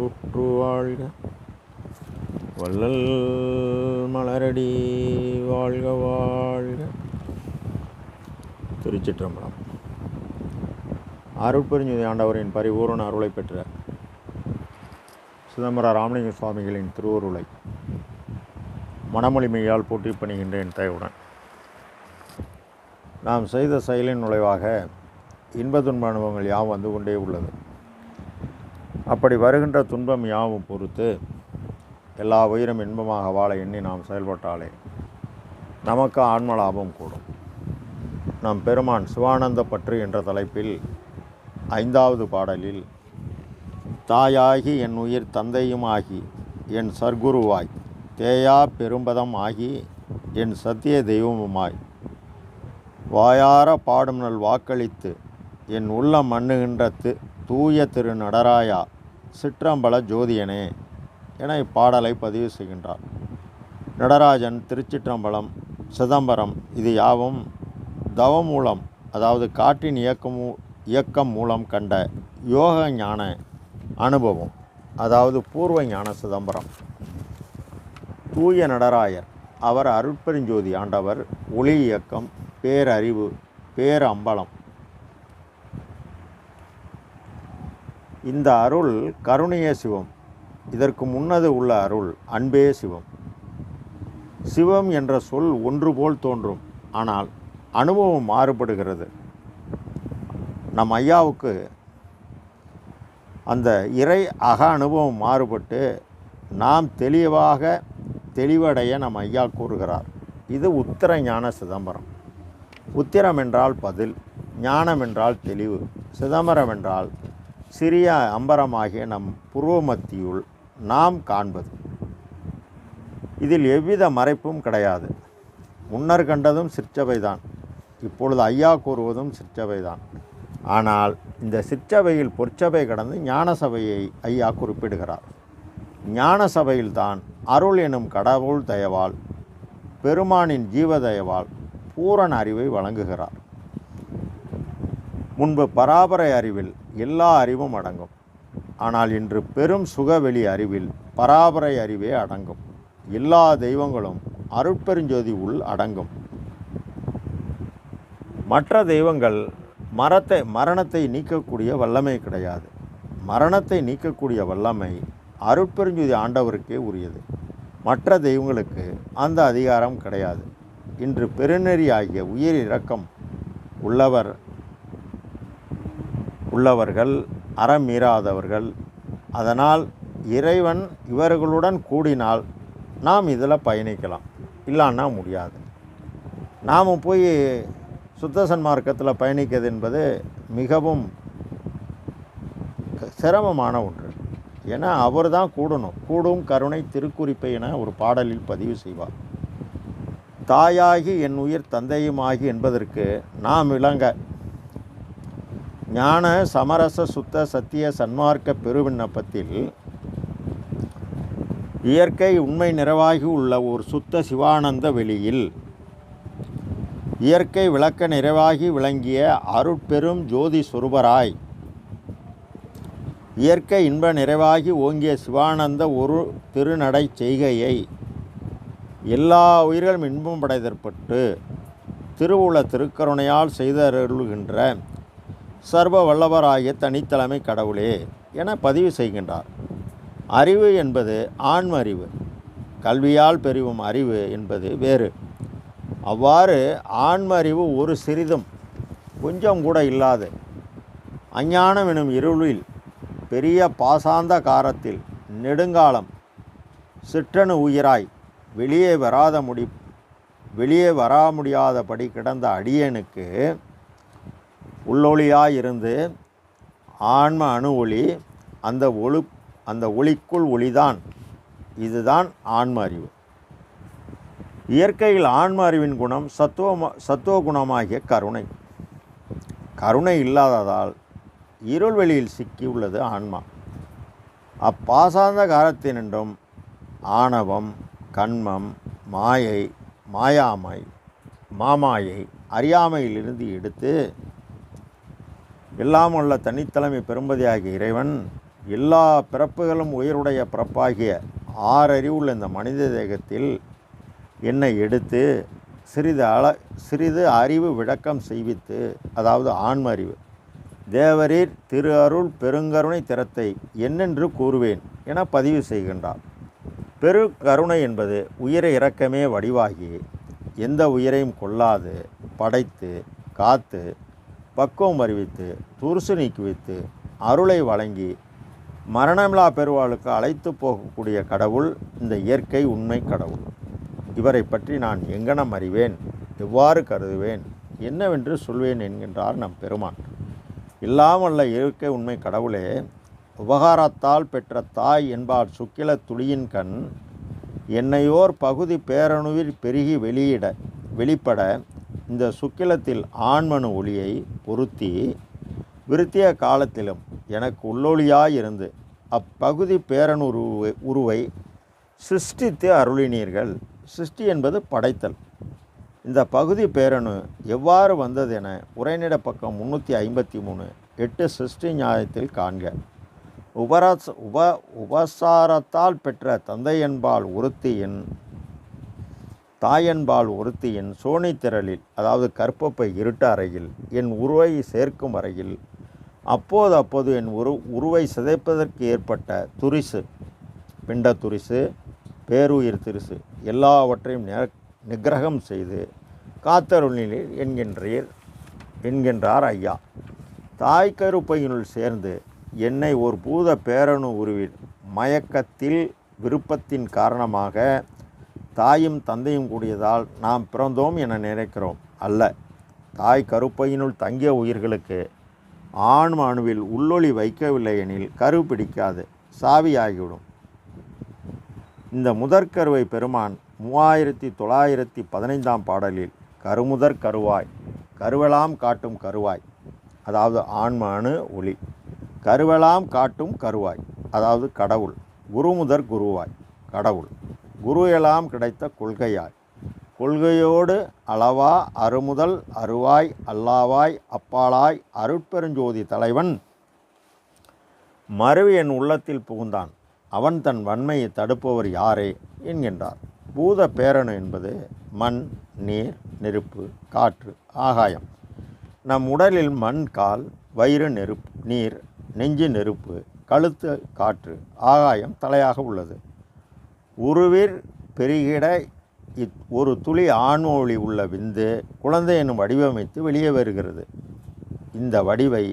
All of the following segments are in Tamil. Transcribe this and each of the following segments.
இன்புற்று வாழ்க வள்ளல் மலரடி வாழ்க வாழ்க. திருச்சிற்றம்பலம். அருட்பெருஞ்சுதி ஆண்டவரின் பரிபூரண அருளை பெற்ற சிதம்பர ராமலிங்க சுவாமிகளின் திருவருளை மனமொழிமையால் போட்டி பணிகின்றேன் தயவுடன். நாம் செய்த செயலின் நுழைவாக இன்ப துன்ப அனுபவங்கள் யாவும் வந்து கொண்டே உள்ளது. அப்படி வருகின்ற துன்பம் யாவும் பொறுத்து எல்லா உயிரும் இன்பமாக வாழ எண்ணி நாம் செயல்பட்டாலே நமக்கு ஆன்ம லாபம் கூடும். நம் பெருமான் சிவானந்த பற்று என்ற தலைப்பில் ஐந்தாவது பாடலில் தாயாகி என் உயிர் தந்தையும் ஆகி என் சர்க்குருவாய் தேயா பெரும்பதம் ஆகி என் சத்திய தெய்வமுமாய் வாயார பாடும் நல் வாக்களித்து என் உள்ள மண்ணுகின்ற தூய திரு நடராயா சிற்றம்பல ஜோதியனே என இப்பாடலை பதிவு செய்கின்றார். நடராஜன் திருச்சிற்றம்பலம் சிதம்பரம் இது யாவும் தவமூலம் அதாவது காற்றின் இயக்கம் இயக்கம் மூலம் கண்ட யோக ஞான அனுபவம் அதாவது பூர்வ ஞான சிதம்பரம். தூய நடராயர் அவர் அருட்பெருஞ்சோதி ஆண்டவர் ஒளி இயக்கம் பேரறிவு பேரம்பலம் இந்த அருள் கருணைய சிவம். இதற்கு முன்னது உள்ள அருள் அன்பே சிவம். சிவம் என்ற சொல் ஒன்று போல் தோன்றும். ஆனால் அனுபவம் மாறுபடுகிறது. நம் ஐயாவுக்கு அந்த இறை அக அனுபவம் மாறுபட்டு நாம் தெளிவாக தெளிவடைய நம் ஐயா கூறுகிறார். இது உத்தர ஞான சிதம்பரம். உத்திரம் என்றால் பதில் ஞானம் என்றால் தெளிவு சிதம்பரம் என்றால் சிறிய அம்பரமாகிய நம் புருவ மத்தியுள் நாம் காண்பது. இதில் எவ்வித மறைப்பும் கிடையாது. முன்னர் கண்டதும் சிற்சபைதான். இப்பொழுது ஐயா கூறுவதும் சிற்சபைதான். ஆனால் இந்த சிற்றவையில் பொற்சபை கடந்து ஞான சபையை ஐயா குறிப்பிடுகிறார். ஞான சபையில்தான் அருள் எனும் கடவுள் தயவால் பெருமானின் ஜீவதயவால் பூரண அறிவை வழங்குகிறார். முன்பு பராபரை அறிவில் எல்லா அறிவும் அடங்கும். ஆனால் இன்று பெரும் சுகவெளி அறிவில் பராபரை அறிவே அடங்கும். எல்லா தெய்வங்களும் அருட்பெருஞ்சோதி உள் அடங்கும். மற்ற தெய்வங்கள் மரத்தை மரணத்தை நீக்கக்கூடிய வல்லமை கிடையாது. மரணத்தை நீக்கக்கூடிய வல்லமை அருட்பெருஞ்சுதி ஆண்டவருக்கே உரியது. மற்ற தெய்வங்களுக்கு அந்த அதிகாரம் கிடையாது. இன்று பெருநெறி ஆகிய உயிர் இரக்கம் உள்ளவர் உள்ளவர்கள் அறம் மீறாதவர்கள். அதனால் இறைவன் இவர்களுடன் கூடினால் நாம் இதில் பயணிக்கலாம். இல்லைன்னா முடியாது. நாம் போய் சுத்த சன்மார்க்கத்தில் பயணிக்கிறது என்பது மிகவும் சிரமமான ஒன்று. ஏன்னா அவர் தான் கூடணும். கூடும் கருணை திருக்குறிப்பை என ஒரு பாடலில் பதிவு செய்வார். தாயாகி என் உயிர் தந்தையுமாகி என்பதற்கு நாம் விளங்க ஞான சமரச சுத்த சத்திய சன்மார்க்க பெருவிண்ணப்பத்தில் இயற்கை உண்மை நிறைவாகி உள்ள ஒரு சுத்த சிவானந்த வெளியில் இயற்கை விளக்க நிறைவாகி விளங்கிய அருட்பெரும் ஜோதி சொருபராய். இயற்கை இன்ப நிறைவாகி ஓங்கிய சிவானந்த ஒரு திருநடை செய்கையை எல்லா உயிர்களும் இன்பம் படைதற்பட்டு திருவுள திருக்கருணையால் செய்தருளுகின்ற சர்வ வல்லவராகிய தனித்தலைமை கடவுளே என பதிவு செய்கின்றார். அறிவு என்பது ஆன்ம அறிவு கல்வியால் பெறும் அறிவு என்பது வேறு. அவ்வாறு ஆன்ம அறிவு ஒரு சிறிதும் கொஞ்சம் கூட இல்லாது. அஞ்ஞானம் எனும் இருளில் பெரிய பாசாந்த காரத்தில் நெடுங்காலம் சிற்றணு உயிராய் வெளியே வராத முடி வெளியே வரா முடியாதபடி கிடந்த அடியனுக்கு உள்ளொளியாயிருந்து ஆன்ம அணு ஒளி அந்த ஒளி அந்த ஒளிக்குள் ஒளிதான். இதுதான் ஆன்ம அறிவு. இயற்கையில் ஆன்ம அறிவின் குணம் சத்துவ சத்துவ குணமாகிய கருணை. கருணை இல்லாததால் இருள் வெளியில் சிக்கியுள்ளது ஆன்மா. அப்பாசாந்த காலத்தினின்றும் ஆணவம் கண்மம் மாயை மாயாமை மாமாயை அறியாமையிலிருந்து எடுத்து எல்லாம் உள்ள தனித்தலைமை பெரும்பதியாகிய இறைவன் எல்லா பிறப்புகளும் உயிருடைய பிறப்பாகிய ஆறறிவுள்ள இந்த மனித தேகத்தில் என்னை எடுத்து சிறிது அள சிறிது அறிவு விளக்கம் செய்வித்து அதாவது ஆன்ம அறிவு தேவரீர் திரு அருள் பெருங்கருணை திறத்தை என்னென்று கூறுவேன் என பதிவு செய்கின்றார். பெரு கருணை என்பது உயிரை இறக்கமே வடிவாகி எந்த உயிரையும் கொல்லாது படைத்து காத்து பக்குவம் அறிவித்து துருசு நீக்கி வைத்து அருளை வழங்கி மரணமில்லா பெருவாளுக்கு அழைத்து போகக்கூடிய கடவுள் இந்த இயற்கை உண்மை கடவுள். இவரை பற்றி நான் எங்கனம் அறிவேன் எவ்வாறு கருதுவேன் என்னவென்று சொல்வேன் என்கின்றார் நம் பெருமான். இல்லாமல்ல இயற்கை உண்மை கடவுளே உபகாரத்தால் பெற்ற தாய் என்பார் சுக்கில துளியின் கண் என்னையோர் பகுதி பேரணுவில் பெருகி வெளியிட வெளிப்பட இந்த சுக்கிலத்தில் ஆண்மனு ஒளியை பொருத்தி விருத்திய காலத்திலும் எனக்கு உள்ளொளியாயிருந்து அப்பகுதி பேரணுருவை உருவை சிருஷ்டித்து அருளினீர்கள். சிருஷ்டி என்பது படைத்தல். இந்த பகுதி பேரணு எவ்வாறு வந்தது என உரைநட பக்கம் முந்நூற்றி ஐம்பத்தி மூணு எட்டு சிருஷ்டி நியாயத்தில் காண்க. உபராச உப உபசாரத்தால் பெற்ற தந்தையன்பால் ஒருத்தியின் தாயன்பால் ஒருத்தியின் சோனித்திரளில் அதாவது கற்பப்பை இருட்ட அறையில் என் உருவை சேர்க்கும் வரையில் அப்போது அப்போது என் உரு உருவை சிதைப்பதற்கு ஏற்பட்ட துரிசு பிண்ட துரிசு பேருயிர் திருசு எல்லாவற்றையும் நெ- நிக்கிரகம் செய்து காத்தருளினீர் என்கின்றீர் என்கின்றார் ஐயா. தாய் கருப்பையினுள் சேர்ந்து என்னை ஒரு பூத பேரணு உருவில் மயக்கத்தில் விருப்பத்தின் காரணமாக தாயும் தந்தையும் கூடியதால் நாம் பிறந்தோம் என நினைக்கிறோம் அல்ல. தாய் கருப்பையினுள் தங்கிய உயிர்களுக்கு ஆண் அணுவில் உள்ளொளி வைக்கவில்லை எனில் கரு பிடிக்காது சாவியாகிவிடும். இந்த முதற்கருவை பெருமான் மூவாயிரத்தி தொள்ளாயிரத்தி பதினைந்தாம் பாடலில் கருமுதற் கருவாய் கருவெலாம் காட்டும் கருவாய் அதாவது ஆன்ம அணு ஒளி கருவெலாம் காட்டும் கருவாய் அதாவது கடவுள் குருமுதற் குருவாய் கடவுள். குரு எல்லாம் கிடைத்த கொள்கையாய். கொள்கையோடு அளவா அருமுதல் அருவாய் அல்லாவாய் அப்பாலாய் அருட்பெருஞ்சோதி தலைவன் மருவி என் உள்ளத்தில் புகுந்தான். அவன் தன் வன்மையை தடுப்பவர் யாரே? என்கின்றார். பூத பேரணு என்பது மண் நீர் நெருப்பு காற்று ஆகாயம். நம் உடலில் மண் கால் வயிறு நெருப்பு நீர் நெஞ்சு நெருப்பு கழுத்து காற்று ஆகாயம் தலையாக உள்ளது. உருவிற் பெருகிட இத் ஒரு துளி ஆன்ம ஒளி உள்ள விந்து குழந்தை எனும் வடிவமைத்து வெளியே வருகிறது. இந்த வடிவை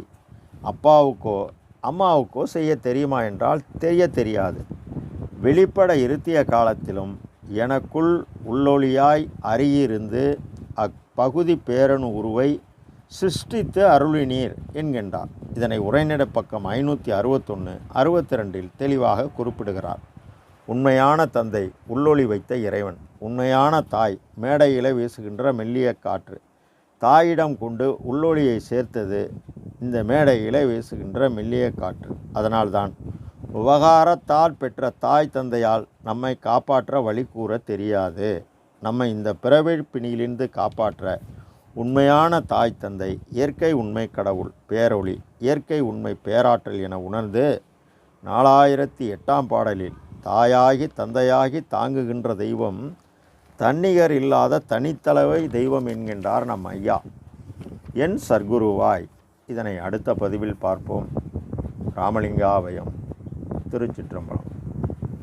அப்பாவுக்கோ அம்மாவுக்கோ செய்ய தெரியுமா என்றால் தெரிய தெரியாது. வெளிப்பட இருத்திய காலத்திலும் எனக்குள் உள்ளொளியாய் அறியிருந்து அப்பகுதி பேரணு உருவை சிருஷ்டித்து அருளினீர் என்கின்றார். இதனை உரைநடை பக்கம் ஐநூற்றி அறுபத்தொன்று அறுபத்தி ரெண்டில் தெளிவாக குறிப்பிடுகிறார். உண்மையான தந்தை உள்ளொளி வைத்த இறைவன். உண்மையான தாய் மேடையில வீசுகின்ற மெல்லிய காற்று. தாயிடம் கொண்டு உள்ளொளியை சேர்த்தது இந்த மேடையில வீசுகின்ற மெல்லிய காற்று. அதனால்தான் உபகாரத்தால் பெற்ற தாய் தந்தையால் நம்மை காப்பாற்ற வழி கூற தெரியாது. நம்மை இந்த பிறவிழ்ப்பினியிலிருந்து காப்பாற்ற உண்மையான தாய் தந்தை இயற்கை உண்மை கடவுள் பேரொளி இயற்கை உண்மை பேராற்றல் என உணர்ந்து நாலாயிரத்தி எட்டாம் பாடலில் தாயாகி தந்தையாகி தாங்குகின்ற தெய்வம் தன்னிகர் இல்லாத தனித்தளவை தெய்வம் என்கின்றார் நம் ஐயா. என் சர்க்குருவாய். இதனை அடுத்த பதிவில் பார்ப்போம். ராமலிங்காவயம் திருச்சிற்றம்பலம்.